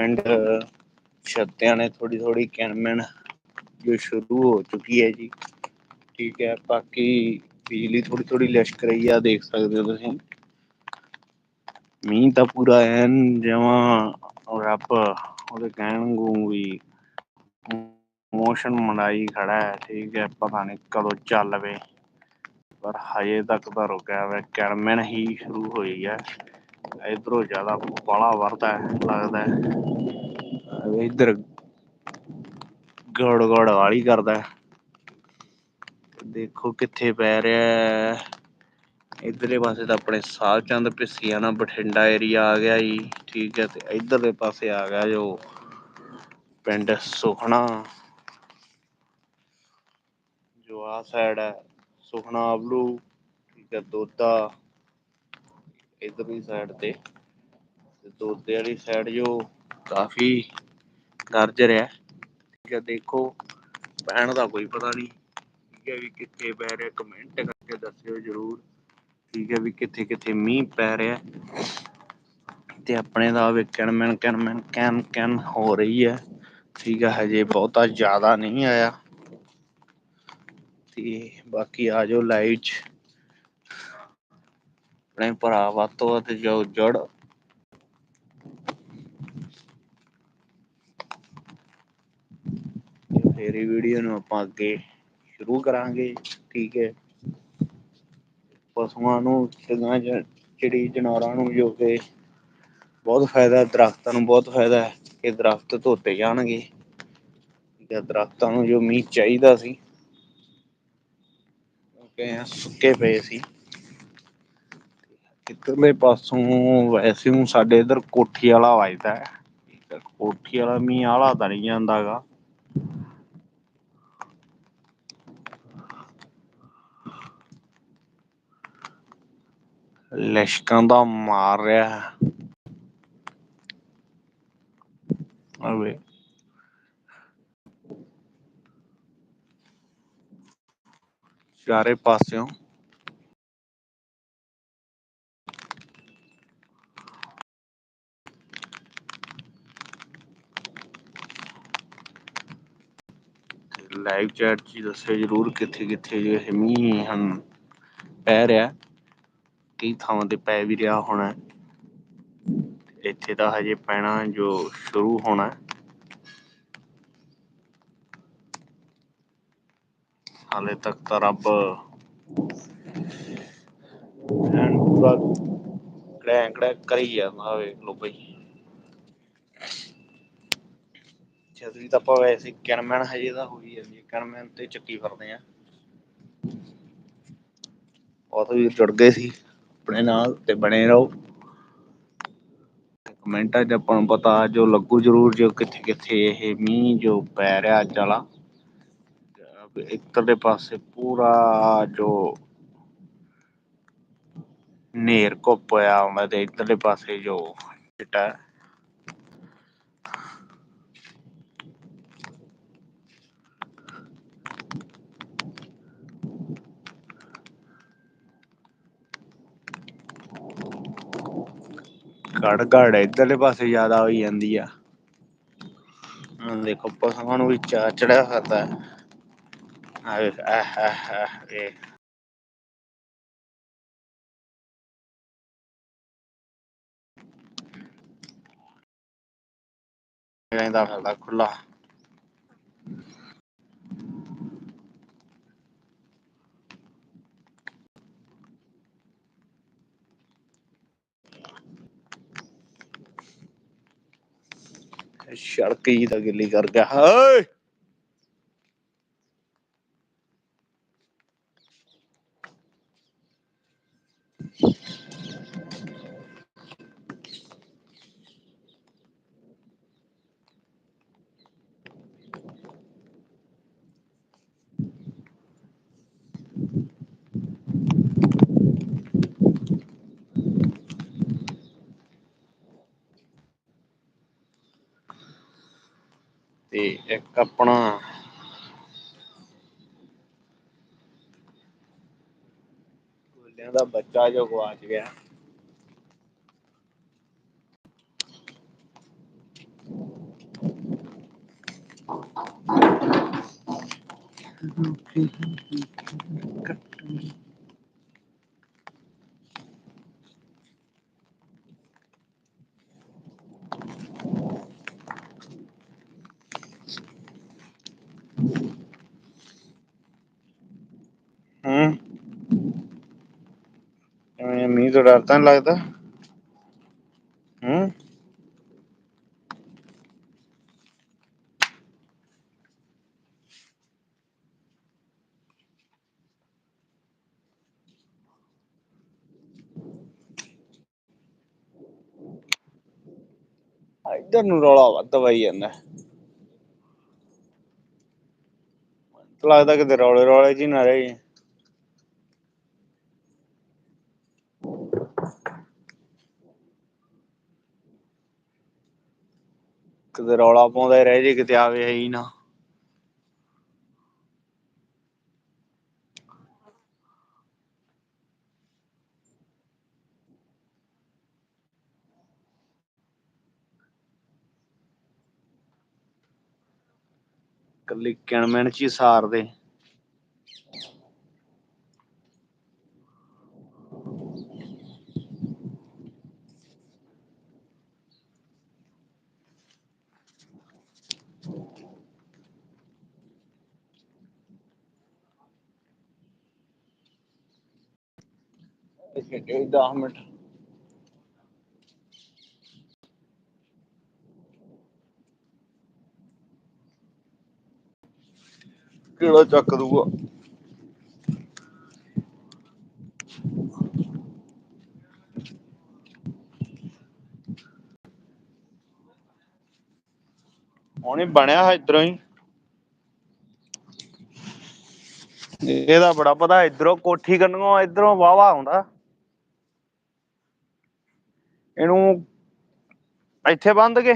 ਪਿੰਡ ਛੱਤਿਆਂ ਨੇ ਥੋੜੀ ਥੋੜ੍ਹੀ ਕਿਣਮਿਣ ਜੋ ਸ਼ੁਰੂ ਹੋ ਚੁੱਕੀ ਹੈ ਜੀ। ਠੀਕ ਹੈ, ਬਾਕੀ ਬਿਜਲੀ ਥੋੜੀ ਥੋੜ੍ਹੀ ਲਿਸ਼ਕ ਰਹੀ ਆ, ਦੇਖ ਸਕਦੇ ਹੋ ਤੁਸੀਂ। ਮੀਂਹ ਤਾਂ ਪੂਰਾ ਐਨ ਜਮਾਂ ਰੱਬ ਉਹਦੇ ਕਹਿਣ ਵਾਂਗੂ ਮੋਸ਼ਨ ਮਨਾਈ ਖੜਾ ਹੈ, ਠੀਕ ਹੈ, ਪਤਾ ਨੀ ਕਦੋਂ ਚੱਲ ਪਏ ਪਰ ਹਜੇ ਤੱਕ ਤਾਂ ਰੁਕਿਆ ਹੋਇਆ ਕਿਣਮਿਣ ਹੀ ਸ਼ੁਰੂ ਹੋਈ ਹੈ। ਇਧਰੋਂ ਜ਼ਿਆਦਾ ਪਾਲਾ ਵਰਦਾ ਲੱਗਦਾ ਇਧਰ ਗੜ ਗੜ ਵਾਲੀ ਕਰਦਾ ਦੇਖੋ ਕਿੱਥੇ ਪੈ ਰਿਹਾ ਇੱਧਰਲੇ ਪਾਸੇ ਤਾਂ ਆਪਣੇ ਸਾਧ ਚੰਦ ਪਿੱਸੀਆਂ ਬਠਿੰਡਾ ਏਰੀਆ ਆ ਗਿਆ ਜੀ। ਠੀਕ ਹੈ, ਤੇ ਇਧਰਲੇ ਪਾਸੇ ਆ ਗਿਆ ਜੋ ਪਿੰਡ ਸੁਖਣਾ। ਜੋ ਆਹ ਸਾਈਡ ਹੈ ਸੁਖਨਾ ਆਬਲੂ ਠੀਕ ਹੈ, ਦੋਦਾ। ਇੱਧਰਲੀ ਸਾਈਡ ਤੇ ਦੋਦੇ ਵਾਲੀ ਸਾਈਡ ਜੋ ਕਾਫੀ ਗਰਜ ਰਿਹਾ। ਠੀਕ ਹੈ ਦੇਖੋ ਪੈਣ ਦਾ ਕੋਈ ਪਤਾ ਨੀ ਠੀਕ ਹੈ ਵੀ ਕਿੱਥੇ ਪੈ ਰਿਹਾ ਕਮੈਂਟ ਕਰਕੇ ਦੱਸਿਓ ਜ਼ਰੂਰ। ਠੀਕ ਹੈ ਵੀ ਕਿੱਥੇ ਕਿੱਥੇ ਮੀਂਹ ਪੈ ਰਿਹਾ। ਤੇ ਆਪਣੇ ਦਾ ਵੀ ਕਿਣਮਿਣ ਕਿਣਮਿਣ ਕੈਨ ਕੈਨ ਹੋ ਰਹੀ ਹੈ ਠੀਕ ਹੈ ਹਜੇ ਬਹੁਤਾ ਜ਼ਿਆਦਾ ਨਹੀਂ ਆਇਆ। ਤੇ ਬਾਕੀ ਆ ਜਾਓ ਲਾਈਵ ਚ। ਆਪਣੇ ਭਰਾ ਵੱਧ ਤੋਂ ਵੱਧ ਜੋ ਜੁੜ। ਤੇਰੀ ਵੀਡੀਓ ਨੂੰ ਆਪਾਂ ਅੱਗੇ ਸ਼ੁਰੂ ਕਰਾਂਗੇ, ਠੀਕ ਹੈ। ਪਸੂਆਂ ਨੂੰ ਚਿੜੀ ਜਨੌਰਾਂ ਨੂੰ ਜੋ ਕਿ ਬਹੁਤ ਫਾਇਦਾ ਦਰਖਤਾਂ ਨੂੰ ਬਹੁਤ ਫਾਇਦਾ ਹੈ ਕਿ ਦਰਖਤ ਧੋਤੇ ਜਾਣਗੇ। ਜਾਂ ਦਰਖਤਾਂ ਨੂੰ ਜੋ ਮੀਂਹ ਚਾਹੀਦਾ ਸੀ ਸੁੱਕੇ ਪਏ ਸੀ। ਇੱਧਰਲੇ ਪਾਸੋਂ, ਵੈਸੇ ਹੁਣ ਸਾਡੇ ਇੱਧਰ ਕੋਠੀ ਵਾਲਾ ਵੱਜਦਾ ਹੈ। ਕੋਠੀ ਵਾਲਾ ਮੀਂਹ ਆਲਾ ਤਾਂ ਨਹੀਂ ਜਾਂਦਾ ਹੈਗਾ ਲਿਸ਼ਕਾਂ ਦਾ ਮਾਰ ਰਿਹਾ ਆਵੇ ਚਾਰੇ ਪਾਸਿਓਂ ਲਾਈਵ ਚੈਟ 'ਚ ਦੱਸਿਓ ਜਰੂਰ ਕਿੱਥੇ ਕਿੱਥੇ ਜੋ ਮੀਂਹ ਹਨ ਪੈ ਰਿਹਾ। ਕਈ ਥਾਵਾਂ ਤੇ ਪੈ ਵੀ ਰਿਹਾ ਹੋਣਾ। ਇੱਥੇ ਤਾਂ ਹਜੇ ਪੈਣਾ ਜੋ ਸ਼ੁਰੂ ਹੋਣਾ। ਹਾਲੇ ਤੱਕ ਤਾਂ ਰੱਬ ਐਨ ਪੂਰਾ ਕੜੈਂ ਕੜੈਂ ਕਰੀ ਜਾਂਦਾ ਵੇਖ ਲੋ ਬਈ। ਛਤਰੀ ਤਾਂ ਆਪਾਂ ਵੈਸੇ ਕਿਣਮਿਣ ਹਜੇ ਤਾਂ ਹੋਈ ਜਾਂਦੀ ਹੈ ਕਿਣਮਿਣ ਤੇ ਚੱਕੀ ਫਿਰਦੇ ਆ। ਬਹੁਤ ਵੀਰ ਜੁੜ ਗਏ ਸੀ, ਆਪਣੇ ਨਾਲ ਤੇ ਬਣੇ ਰਹੋ। ਕਮੈਂਟਾਂ 'ਚ ਆਪਾਂ ਨੂੰ ਪਤਾ, ਜੋ ਲੱਗੂ ਜਰੂਰ, ਜੋ ਕਿੱਥੇ ਕਿੱਥੇ ਇਹ ਮੀਂਹ ਜੋ ਪੈ ਰਿਹਾ ਅੱਜ ਵਾਲਾ। ਇੱਧਰਲੇ ਪਾਸੇ ਪੂਰਾ ਜੋ ਨੇਰ ਘੁੱਪ ਹੋਇਆ ਆਉਂਦਾ ਤੇ ਇੱਧਰਲੇ ਪਾਸੇ ਜੋ ਚਿੱਟਾ ਗੜ ਗੜ ਇੱਧਰਲੇ ਪਾਸੇ ਜ਼ਿਆਦਾ ਹੋਈ ਜਾਂਦੀ ਆ। ਹੁਣ ਦੇਖੋ ਪਸੂਆਂ ਨੂੰ ਵੀ ਚਾਅ ਚੜਿਆ ਫਿਰਦਾ ਆ ਆਹ ਆਹ ਆਹ ਵੇਖ ਰਹਿੰਦਾ ਫਿਰਦਾ ਖੁੱਲਾ ਸੜਕ ਜੀ ਤਾਂ ਗਿੱਲੀ ਕਰ ਗਿਆ। ਹਾਏ! ਤੇ ਇੱਕ ਆਪਣਾ ਗੋਲਿਆਂ ਦਾ ਬੱਚਾ ਜੋ ਗਵਾਚ ਗਿਆ Okay, okay, okay. ਤੋਂ ਡਰ ਤਾਂ ਨਹੀਂ ਲੱਗਦਾ। ਹੂੰ। ਇੱਧਰ ਨੂੰ ਰੌਲਾ ਵੱਧ ਪਈ ਜਾਂਦਾ। ਲੱਗਦਾ ਕਿਤੇ ਰੌਲੇ ਰੌਲੇ ਜੀ ਹੀ ਨਾ ਰਹੀ ਕਿਤੇ ਰੌਲਾ ਪਾਉਂਦਾ ਹੀ ਰਹਿ ਜੇ ਕਿਤੇ ਆਵੇ ਹੀ ਨਾ। ਕੱਲੀ ਕਿਣਮਿਣ ਚ ਹੀ ਸਾਰਦੇ। ਇਹ 10 ਮਿੰਟ। ਕਿਹੜਾ ਚੱਕ ਦੂਗਾ ਉਹਨੇ ਬਣਿਆ ਇਧਰੋਂ ਹੀ। ਇਹਦਾ ਬੜਾ ਪਤਾ, ਇਧਰੋਂ ਕੋਠੀ ਕੰਨੋਂ ਇਧਰੋਂ ਵਾਵਾ ਆਉਂਦਾ। ਇਹਨੂੰ ਇੱਥੇ ਬੰਦ ਕੇ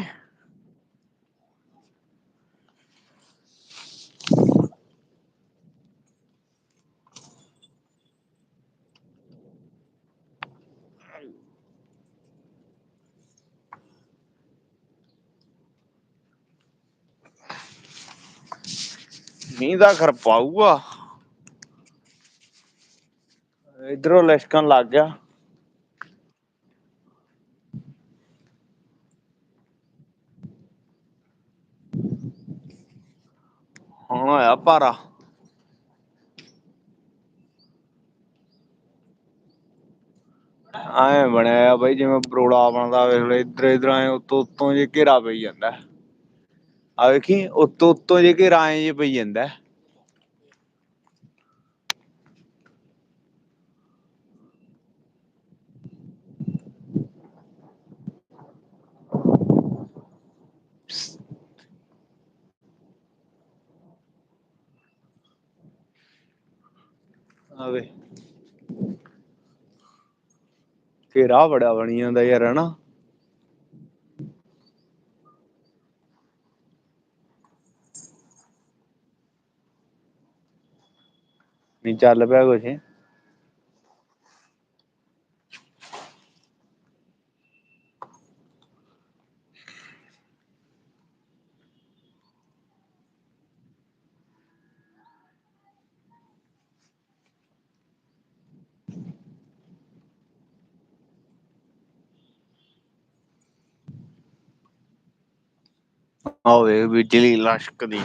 ਮੀਂਹ ਦਾ ਖਰ ਪਾਊਗਾ। ਇਧਰੋਂ ਲਿਸ਼ਕਣ ਲੱਗ ਗਿਆ। ਹੁਣ ਹੋਇਆ ਐ ਬਣਿਆ ਆ ਬਾਈ, ਜਿਵੇਂ ਬਰੋੜਾ ਬਣਦਾ, ਵੇਖ ਲੋ ਇੱਧਰ ਇੱਧਰ ਐ ਉੱਤੋਂ ਉੱਤੋਂ ਜੇ ਘੇਰਾ ਪਈ ਜਾਂਦਾ। ਆ ਵੇਖੀ, ਉੱਤੋਂ ਉੱਤੋਂ ਜੇ ਘੇਰਾ ਐ ਜੇ ਪਈ ਜਾਂਦਾ। ਆਵੇ। ਘੇਰਾ ਬੜਾ ਬਣੀ ਜਾਂਦਾ ਯਾਰ ਹਨਾ? ਨਹੀਂ ਚੱਲ ਪਿਆ ਕੁਛ। ਆਵੇ ਬਿਜਲੀ ਲਸ਼ਕਦੀ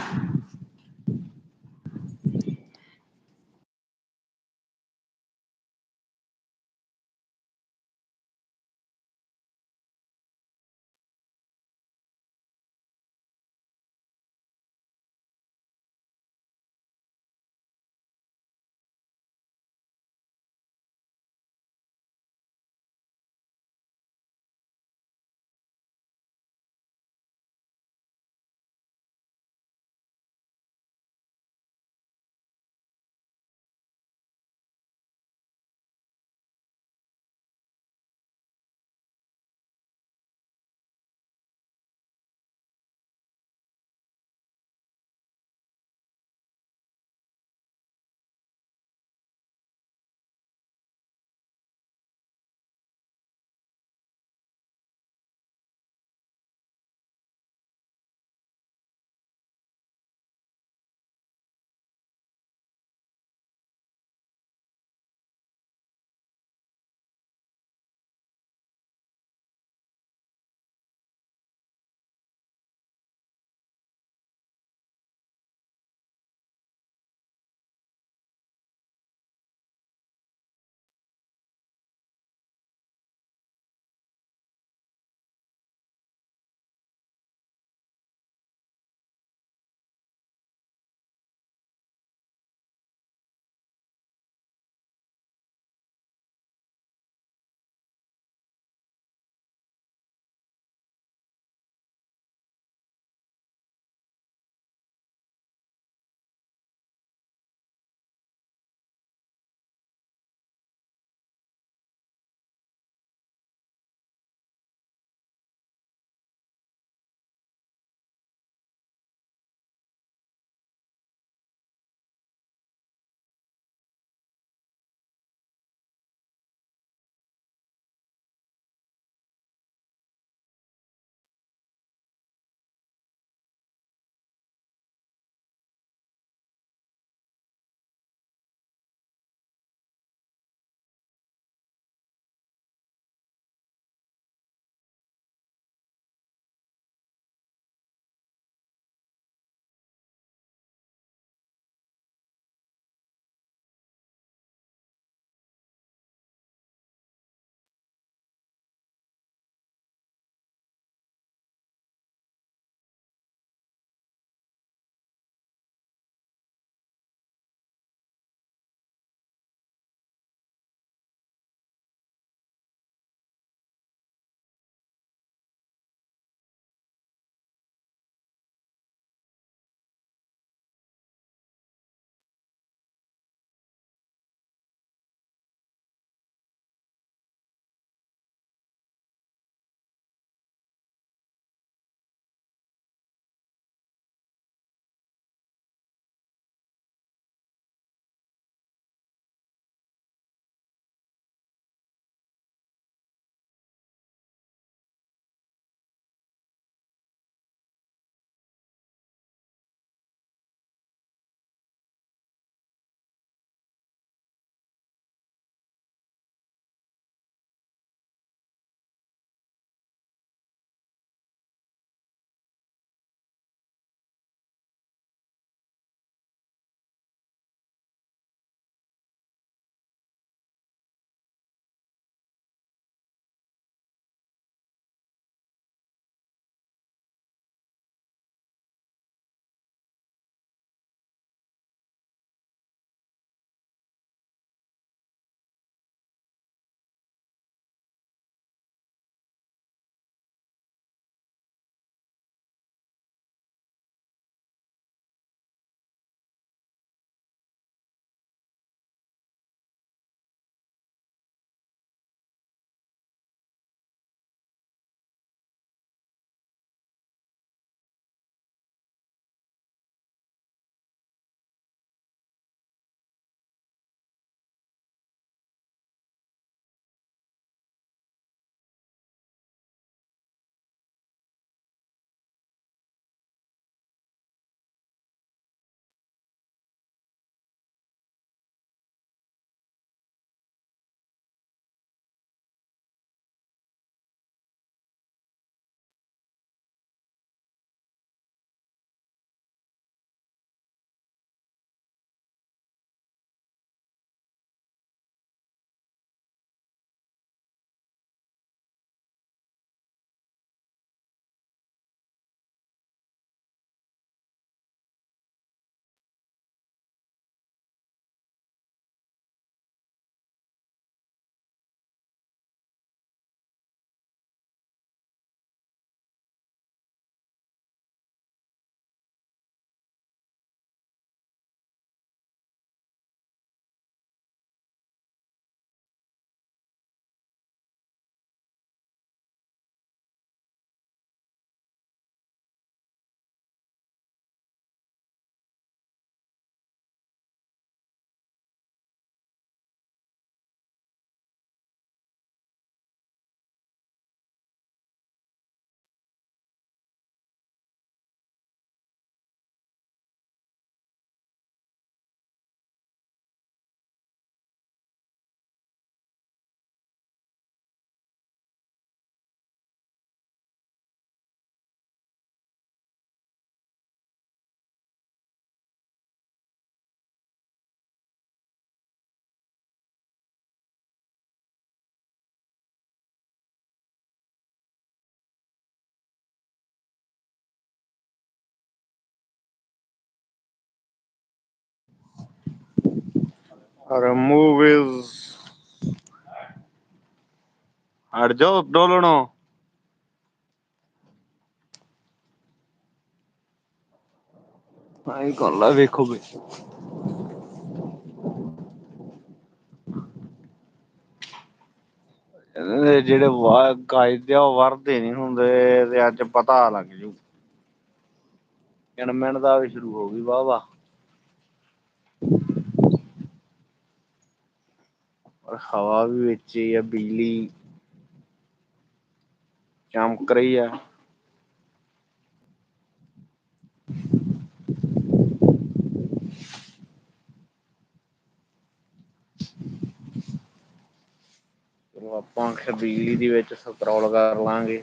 remove his ਹਟ ਜਾਓ ਡੋਲਣੋ ਆਈ ਕਰ ਲਾ ਵੇਖੋ ਵੀ। ਇਹਦੇ ਜਿਹੜੇ ਵਾ ਗਾਇਦੇ ਆ ਉਹ ਵਰਦੇ ਨਹੀਂ ਹੁੰਦੇ ਤੇ ਅੱਜ ਪਤਾ ਲੱਗ ਜੂ। ਕਿਣਮਿਣ ਦਾ ਵੀ ਸ਼ੁਰੂ ਹੋ ਗਈ ਵਾਹ ਵਾਹ ਹਵਾ ਵੀ ਵਿੱਚ ਹੀ ਆ, ਬਿਜਲੀ ਚਮਕ ਰਹੀ ਹੈ ਚਲੋ ਆਪਾਂ ਫਿਰ ਬਿਜਲੀ ਦੇ ਵਿੱਚ ਸਕਰੋਲ ਕਰ ਲਾਂਗੇ।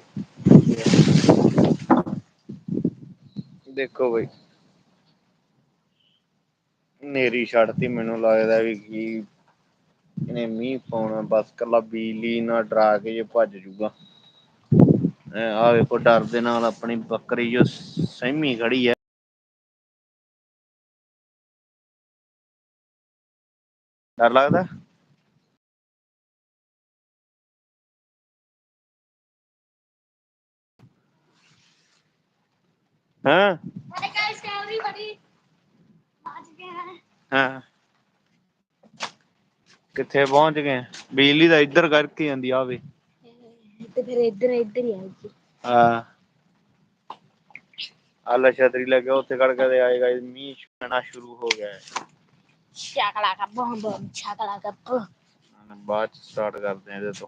ਦੇਖੋ ਬਈ। ਨੇਰੀ ਛੱਡਤੀ, ਮੈਨੂੰ ਲੱਗਦਾ ਵੀ ਕੀ ਇਹਨੇ ਮੀਂਹ ਪਾਉਣਾ ਬਸ ਕੱਲਾ ਬਿਜਲੀ ਨਾ ਡਰਾ ਕੇ ਜੇ ਭੱਜ ਜੂਗਾ ਆ ਵੇਖੋ ਡਰ ਦੇ ਨਾਲ ਆਪਣੀ ਬੱਕਰੀ ਜੋ ਸਹਿਮੀ ਖੜੀ ਹੈ ਡਰ ਲੱਗਦਾ ਹਾਂ ਹਾਂ ਕਿੱਥੇ ਪਹੁੰਚ ਗਏ? ਬਿਜਲੀ ਤਾਂ ਇੱਧਰ ਕਰਕੇ ਜਾਂਦੀ ਆਵੇ ਤੇ ਫਿਰ ਇੱਧਰ ਇੱਧਰ ਹੀ ਆਏਗੀ ਹਾਂ। ਆਲਾ ਛਤਰੀ ਲੱਗੇ ਉੱਥੇ ਖੜ ਕੇ ਆਏਗਾ ਮੀਂਹ ਪੈਣਾ ਸ਼ੁਰੂ ਹੋ ਗਿਆ ਹੈ। ਚੱਕਲਾ ਕਾ ਬੰਬ ਛਾਕਲਾ ਕਾ ਬਾਅਦ ਚ ਸਟਾਰਟ ਕਰਦੇ ਆ ਇਹਦੇ ਤੋਂ।